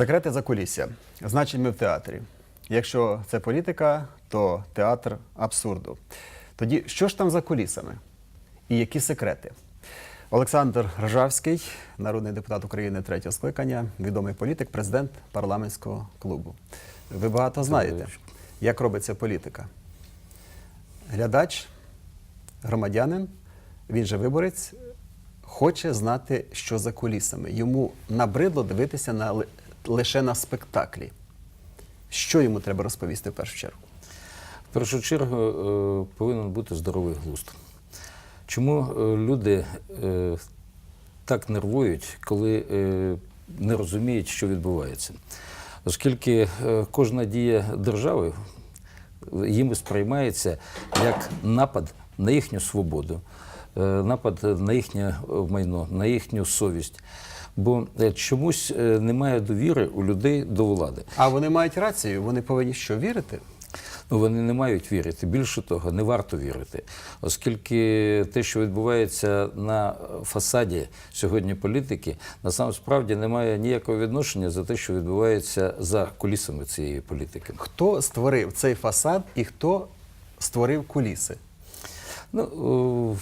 Секрети за кулісся. Значить, ми в театрі. Якщо це політика, то театр абсурду. Тоді що ж там за кулісами? І які секрети? Олександр Ржавський, народний депутат України третього скликання, відомий політик, президент парламентського клубу. Ви багато знаєте, як робиться політика. Глядач, громадянин, він же виборець, хоче знати, що за кулісами. Йому набридло дивитися на, лише на спектаклі. Що йому треба розповісти в першу чергу? В першу чергу е, повинен бути здоровий глузд. Чому е, люди е, так нервують, коли не розуміють, що відбувається? Оскільки кожна дія держави їм сприймається як напад на їхню свободу, напад на їхнє е, майно, на їхню совість. Бо е, чомусь е, немає довіри у людей до влади. А вони мають рацію, вони повинні що вірити? Ну, вони не мають вірити. Більше того, не варто вірити, оскільки те, що відбувається на фасаді сьогодні політики, насправді не має ніякого відношення за те, що відбувається за кулісами цієї політики. Хто створив цей фасад і хто створив куліси? Ну,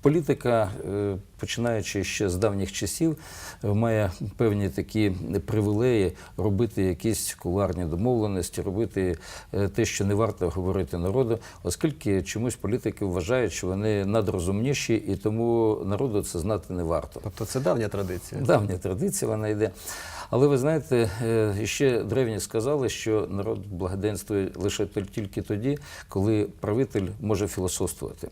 політика, е, починаючи ще з давніх часів, має певні такі привілеї робити якісь куларні домовленості, робити е, те, що не варто говорити народу, оскільки чомусь політики вважають, що вони надрозумніші, і тому народу це знати не варто. Тобто це давня традиція. Давня традиція вона йде. Але ви знаєте, е, ще древні сказали, що народ благоденствує лише тільки тоді, коли правитель може філософствувати.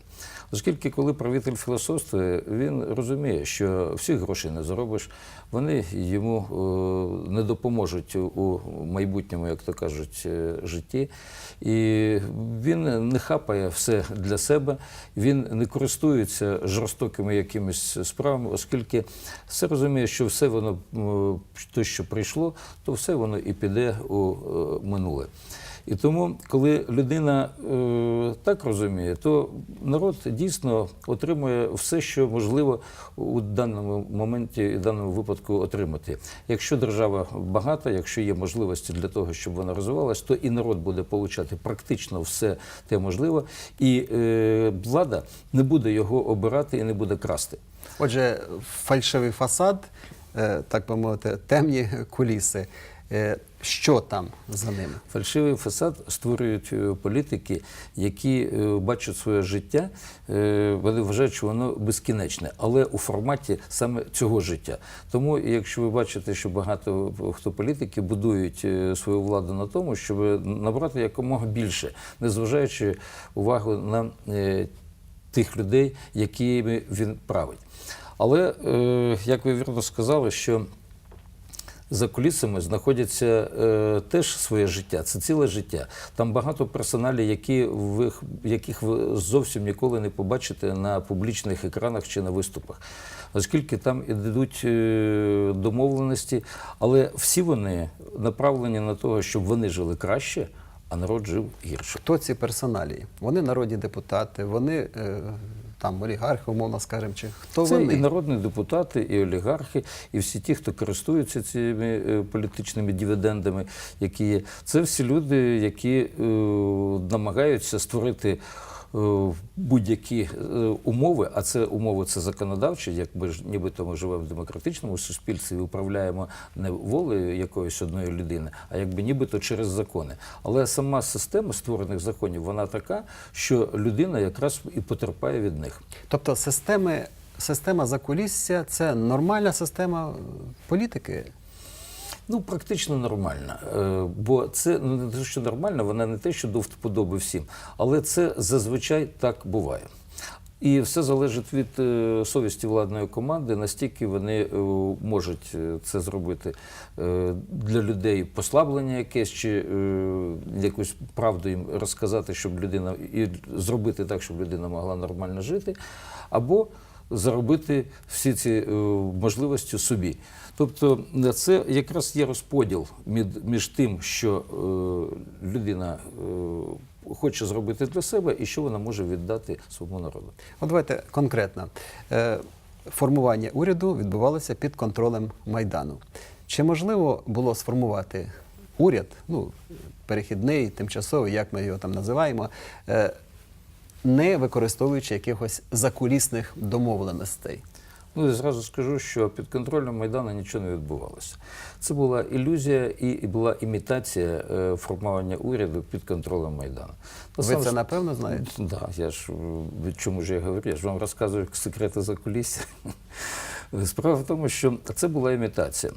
Оскільки, коли правитель філософствує, він розуміє, що всіх грошей не заробиш, вони йому е, не допоможуть у майбутньому, як то кажуть, е, житті. І він не хапає все для себе, він не користується жорстокими якимись справами, оскільки все розуміє, що все воно, те, що прийшло, то все воно і піде у е, минуле. І тому, коли людина е, так розуміє, то народ дійсно отримує все, що можливо у даному моменті і даному випадку отримати. Якщо держава багата, якщо є можливості для того, щоб вона розвивалась, то і народ буде получати практично все те можливе, і е, влада не буде його обирати і не буде красти. Отже, фальшивий фасад, е, так би мовити, темні куліси. Що там за ними? Фальшивий фасад створюють е, політики, які е, бачать своє життя, е, вони вважають, що воно безкінечне, але у форматі саме цього життя. Тому, якщо ви бачите, що багато хто політики будують свою владу на тому, щоб набрати якомога більше, незважаючи увагу на тих людей, якими він править. Але, як ви вірно сказали, що за кулісами знаходяться е, теж своє життя, це ціле життя. Там багато персоналів, які ви, яких ви зовсім ніколи не побачите на публічних екранах чи на виступах. Оскільки там ідуть е, домовленості, але всі вони направлені на те, щоб вони жили краще, а народ жив гірше. Хто ці персоналії? Вони народні депутати, вони е, там олігархи, умовно скажемо, чи хто Це вони? і народні депутати, і олігархи, і всі ті, хто користуються цими е, політичними дивідендами, які є. Це всі люди, які е, намагаються створити. Е, Будь-які е, умови, а це умови це законодавчі, якби ж нібито ми живемо в демократичному суспільстві, і управляємо не волею якоїсь одної людини, а якби нібито через закони. Але сама система створених законів вона така, що людина якраз і потерпає від них. Тобто системи, система закулісся це нормальна система е, політики. Ну, практично нормальна. Е, Бо це не те, що нормально, вона не те, що до вподоби всім, але це зазвичай так буває. І все залежить від е, совісті владної команди, настільки вони е, можуть це зробити для людей послаблення якесь, чи якусь правду їм розказати, щоб людина і зробити так, щоб людина могла нормально жити, або заробити всі ці е, можливості собі. Тобто е, це якраз є розподіл між, тим, що е, людина хоче зробити для себе і що вона може віддати своєму народу. От давайте конкретно. Формування уряду відбувалося під контролем Майдану. Чи можливо було сформувати уряд, ну, перехідний, тимчасовий, як ми його там називаємо, не використовуючи якихось закулісних домовленостей? Ну, я зразу скажу, що під контролем Майдану нічого не відбувалося. Це була ілюзія і і була імітація е, формування уряду під контролем Майдану. Ви сам це напевно знаєте? Да, я ж е, чому ж я говорю? Я ж вам розказую секрети за кулісся. Справа в тому, що це була імітація.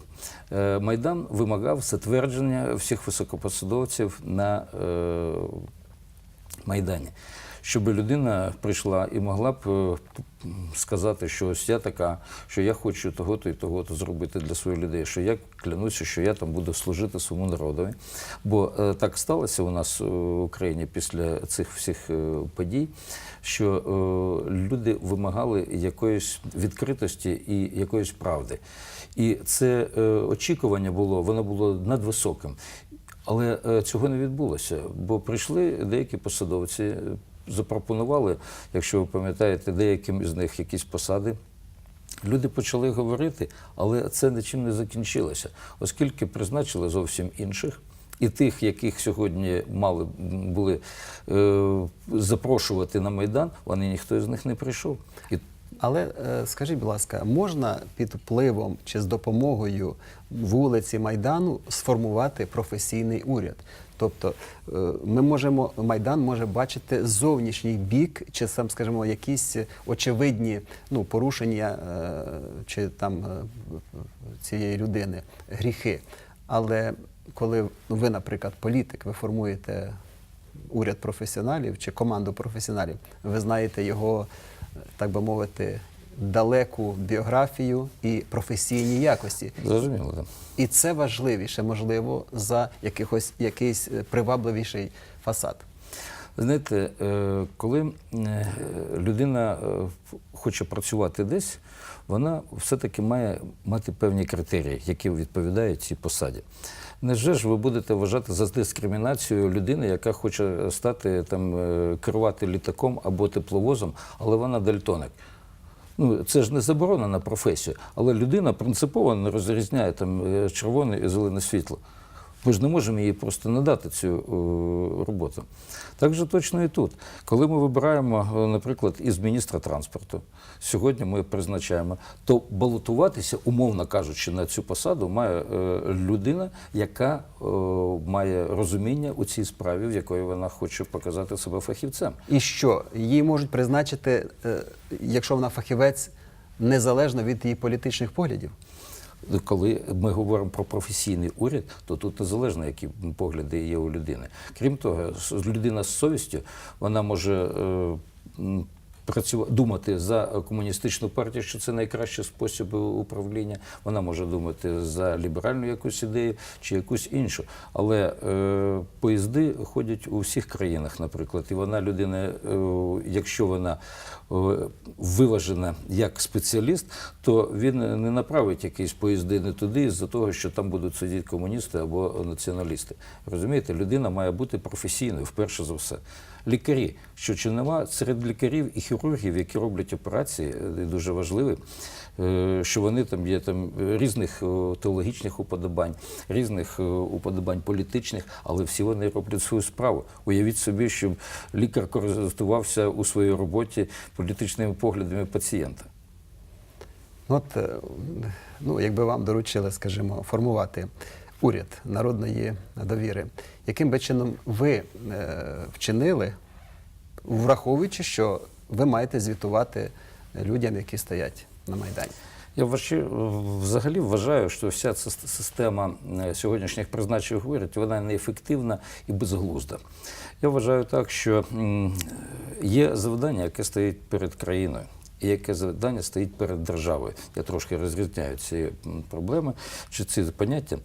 Е, Майдан вимагав затвердження всіх високопосадовців на Майдані. Щоб людина прийшла і могла б е, сказати, що ось я така, що я хочу того-то і того-то зробити для своїх людей, що я клянуся, що я там буду служити своєму народові. Бо е, так сталося у нас е, в Україні після цих всіх подій, що люди вимагали якоїсь відкритості і якоїсь правди. І це очікування було, воно було надвисоким. Але цього не відбулося, бо прийшли деякі посадовці, запропонували, якщо ви пам'ятаєте, деяким із них якісь посади. Люди почали говорити, але це нічим не закінчилося, оскільки призначили зовсім інших. І тих, яких сьогодні мали були е, запрошувати на Майдан, вони ніхто з них не прийшов. І Але е, скажіть, будь ласка, можна під впливом чи з допомогою вулиці Майдану сформувати професійний уряд? Тобто е, ми можемо, Майдан може бачити зовнішній бік, чи сам, скажімо, якісь очевидні ну, порушення е, чи там е, цієї людини, гріхи. Але коли ви, наприклад, політик, ви формуєте уряд професіоналів чи команду професіоналів, ви знаєте його, так би мовити, далеку біографію і професійні якості. зрозуміло, так. І це важливіше, можливо, за якихось, якийсь е, привабливіший фасад. Знаєте, е, коли е, людина хоче працювати десь, вона все-таки має мати певні критерії, які відповідають цій посаді. Невже ж ви будете вважати за дискримінацію людини, яка хоче стати там керувати літаком або тепловозом, але вона дальтоник? Ну, це ж не заборонена професія, але людина принципово не розрізняє там е, червоне і зелене світло. Ми ж не можемо їй просто надати цю е, роботу. Так же точно і тут. Коли ми вибираємо, е, наприклад, із міністра транспорту, сьогодні ми призначаємо, то балотуватися, умовно кажучи, на цю посаду має е, людина, яка має розуміння у цій справі, в якої вона хоче показати себе фахівцем. І що її можуть призначити, якщо вона фахівець, незалежно від її політичних поглядів. Коли ми говоримо про професійний уряд, то тут незалежно, які погляди є у людини. Крім того, людина з совістю вона може е, працювати, думати за комуністичну партію, що це найкращий спосіб управління. Вона може думати за ліберальну якусь ідею чи якусь іншу. Але е, поїзди ходять у всіх країнах, наприклад, і вона людина, е, якщо вона е, виважена як спеціаліст, то він не направить якісь поїзди не туди, з-за того, що там будуть сидіти комуністи або націоналісти. Розумієте, людина має бути професійною, вперше за все. Лікарі, що чи нема серед лікарів і хірургів, які роблять операції, е, дуже важливі, е, що вони там є там різних е, теологічних уподобань, різних уподобань політичних, але всі вони роблять свою справу. Уявіть собі, щоб лікар користувався у своїй роботі політичними поглядами пацієнта. От, е, ну, якби вам доручили, скажімо, формувати уряд народної довіри, яким би чином ви е, вчинили, враховуючи, що ви маєте звітувати людям, які стоять на Майдані? Я вважаю, взагалі вважаю, що вся ця система е, сьогоднішніх призначень урядів вона неефективна і безглузда. Я вважаю так, що є завдання, яке стоїть перед країною. І яке завдання стоїть перед державою. Я трошки розрізняю ці проблеми чи ці поняття.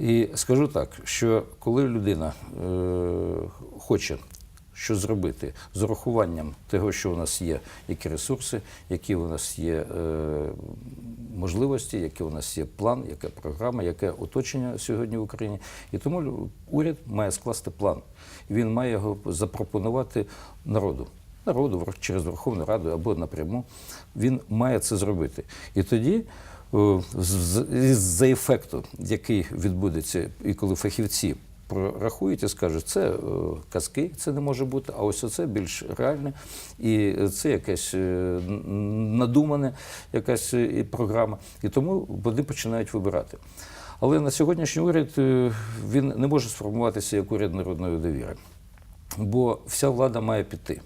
І скажу так, що коли людина е, хоче що зробити з урахуванням того, що у нас є, які ресурси, які у нас є е, можливості, які у нас є план, яка програма, яке оточення сьогодні в Україні. І тому уряд має скласти план. Він має його запропонувати народу. Народу через Верховну Раду або напряму він має це зробити. І тоді О, з- з- з-за ефекту, який відбудеться, і коли фахівці прорахують і скажуть, це е, казки, це не може бути, а ось оце більш реальне, і це якась е, н- надумане, якась е, програма. І тому вони починають вибирати. Але на сьогоднішній уряд е, він не може сформуватися як уряд народної довіри, бо вся влада має піти.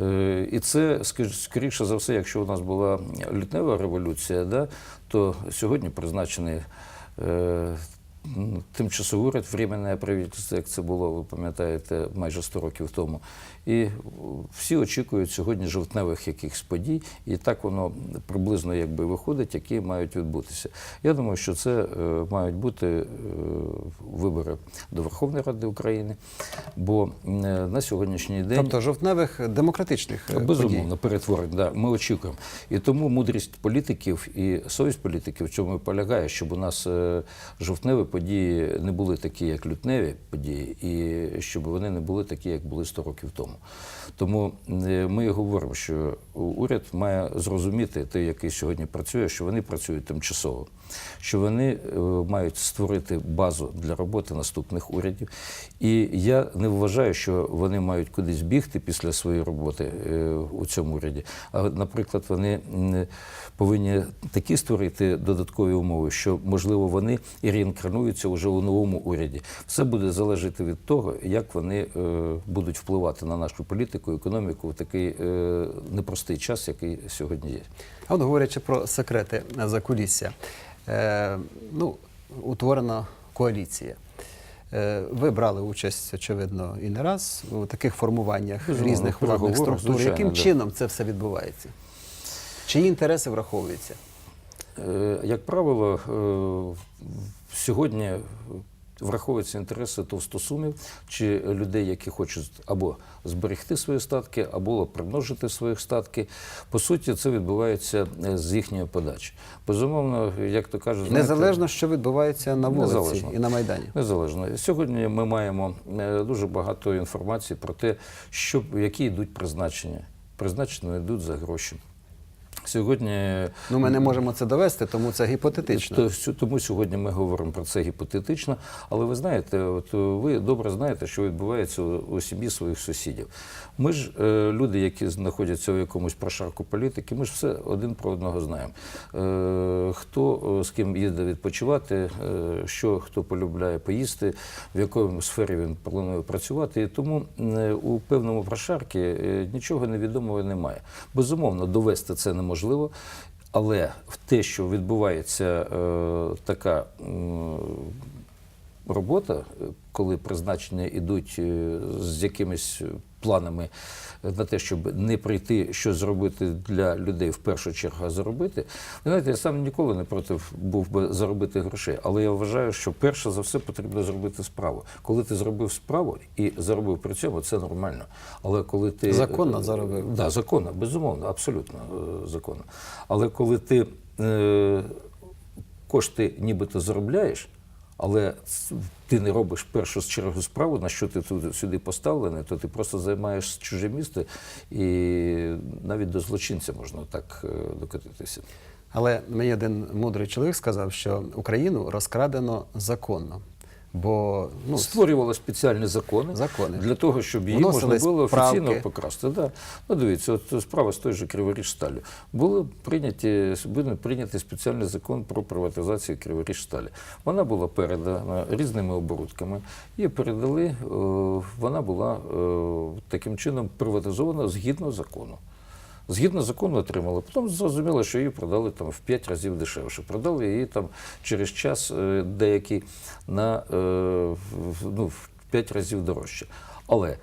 Е, І це, скоріше за все, якщо у нас була лютнева революція, да, то сьогодні призначений е, тимчасовий уряд, временне правительство, як це було, ви пам'ятаєте, майже 100 років тому. І всі очікують сьогодні жовтневих якихось подій, і так воно приблизно якби виходить, які мають відбутися. Я думаю, що це е, мають бути е, вибори до Верховної Ради України, бо е, на сьогоднішній день. Тобто жовтневих демократичних подій. Безумовно, перетворень, да, ми очікуємо. І тому мудрість політиків і совість політиків в цьому і полягає, щоб у нас жовтневі події не були такі, як лютневі події, і щоб вони не були такі, як були 100 років тому. Тому е, ми говоримо, що уряд має зрозуміти, той, який сьогодні працює, що вони працюють тимчасово, що вони е, мають створити базу для роботи наступних урядів. І я не вважаю, що вони мають кудись бігти після своєї роботи е, у цьому уряді. А, наприклад, вони повинні такі створити додаткові умови, що можливо вони і реінкарнуються вже у новому уряді. Все буде залежати від того, як вони будуть впливати на нашу політику, економіку в такий е, непростий час, який сьогодні є. А от говорячи про секрети закулісся, е, ну, утворена коаліція. Е, Ви брали участь, очевидно, і не раз у таких формуваннях Безумовно, різних владних структур. звичайно, Яким да. чином це все відбувається? Чиї інтереси враховуються? Е, Як правило, е, сьогодні враховуються інтереси товстосумів чи людей, які хочуть або зберегти свої статки, або примножити свої статки. По суті, це відбувається е, з їхньої подачі. Безумовно, як то кажуть, знаєте, Незалежно, що відбувається на вулиці Незалежно. і на Майдані. Незалежно. Сьогодні ми маємо е, дуже багато інформації про те, що, які йдуть призначення. Призначення йдуть за гроші. Сьогодні Ну, ми не можемо це довести, тому це гіпотетично. тому сьогодні ми говоримо про це гіпотетично. Але ви знаєте, от е, ви добре знаєте, що відбувається у, сім'ї своїх сусідів. Ми ж е, люди, які знаходяться у якомусь прошарку політики, ми ж все один про одного знаємо. Е, хто е, з ким їде відпочивати, е, що хто полюбляє поїсти, в якому сфері він планує працювати. І тому е, у певному прошарки е, нічого невідомого немає. Безумовно, довести це неможливо. Але в те, що відбувається е, така робота, е, коли призначення йдуть е, з якимись планами на те, щоб не прийти щось зробити для людей в першу чергу, а заробити. Ви знаєте, я сам ніколи не проти був би заробити грошей, але я вважаю, що перше за все потрібно зробити справу. Коли ти зробив справу і заробив при цьому, це нормально. Але коли ти Законно заробив. Да, законно, безумовно, абсолютно е, законно. Але коли ти е, кошти нібито заробляєш, але ти не робиш першу з чергу справу, на що ти сюди поставлений, то ти просто займаєш чуже місце, і навіть до злочинця можна так е, докотитися. Але мені один мудрий чоловік сказав, що Україну розкрадено законно. Бо ну, Створювали спеціальні закони, Закони. для того, щоб її можна було офіційно правки. покрасти. Да. Ну, дивіться, от справа з той же Криворіжсталі. Були прийняті, прийнятий спеціальний закон про приватизацію Криворіжсталі. Вона була передана різними оборудками. Її передали, е, вона була е, таким чином приватизована згідно закону. Згідно закону отримали. Потім зрозуміло, що її продали там в 5 разів дешевше. Продали її там через час деякі деякий на е, ну, в 5 разів дорожче. Але